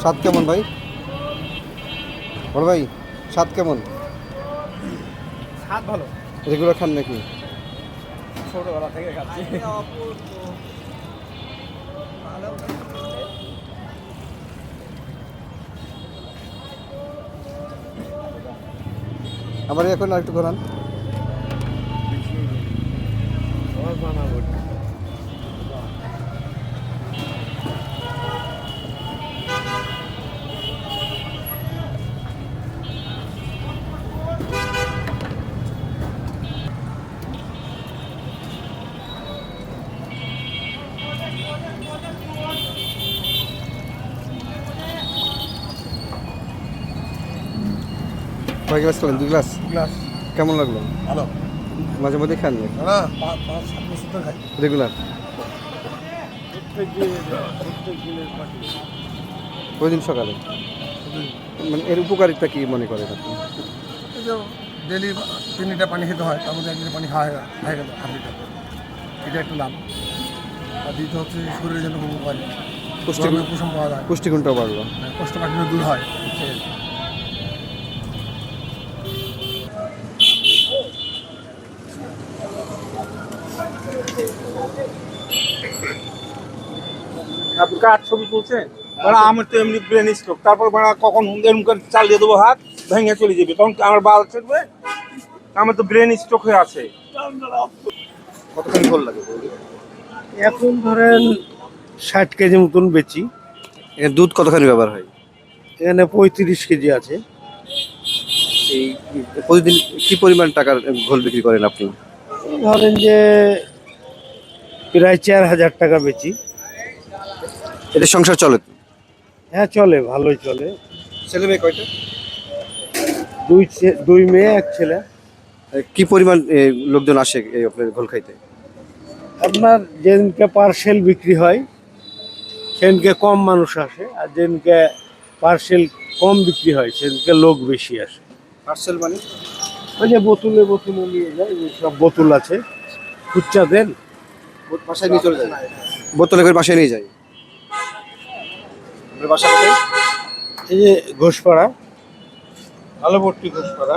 স্বাদ কেমন ভাই? বড় ভাই স্বাদ কেমন? স্বাদ ভালো। রেগুলার খান নাকি? ছোটবেলা থেকে খাচ্ছি। আমার এখন আরেকটু ঘোরান। কয় গ্লাস খেলেন? দুই গ্লাস? গ্লাস। কেমন লাগল? ভালো। মাঝে মধ্যে খান না রেগুলার প্রতিদিন সকালে? মানে এর উপকারিতা কি মনে করেন আপনি? ডেলি তিন লিটার পানি খেতে হয় তার মধ্যে এক লিটার পানি খাওয়া হয়ে হাফ লিটার। এটা একটা লাভ আর দ্বিতীয় হচ্ছে শরীরের জন্য খুব উপকারী। পুষ্টি গরমে পাওয়া যায়। পুষ্টিগুণটাও বাড়লো। হ্যাঁ, দূর হয়। আপনি কার ছবি মানে আমার তো এমনি ব্রেন স্ট্রোক তারপর মানে কখন এরকম করে চাল দিয়ে দেবো হাত ভেঙে চলে যাবে। তখন আমার বাল চলবে আমার তো ব্রেন স্ট্রোক হয়ে আছে। গোল লাগে এখন ধরেন ষাট কেজি মতন বেচি। এখানে দুধ কতখানি ব্যবহার হয়? এখানে পঁয়ত্রিশ কেজি আছে। এই প্রতিদিন কি পরিমাণ টাকার ঘোল বিক্রি করেন আপনি? ধরেন যে প্রায় চার হাজার টাকা বেচি। এটা সংসার চলে? তো? হ্যাঁ চলে ভালোই চলে। ছেলে মেয়ে কয়টা? দুই ছে- দুই মেয়ে এক ছেলে। কি পরিমাণ এ, লোকজন আসে এই আপনার ঘোল খাইতে? আপনার যেদিনকে পার্সেল বিক্রি হয় সেদিনকে কম মানুষ আসে আর যেদিনকে পার্সেল কম বিক্রি হয় সেদিনকে লোক বেশি আসে। পার্সেল মানে? ওই যে বোতলে বোতলে নিয়ে যায় সব বোতল আছে। খুচ্চা দেন। বাসায় নিয়ে চলে যায়? বোতলে করে বাসায় নিয়ে যায়? বাসা এই যে ঘোষপাড়া খোঁজ করা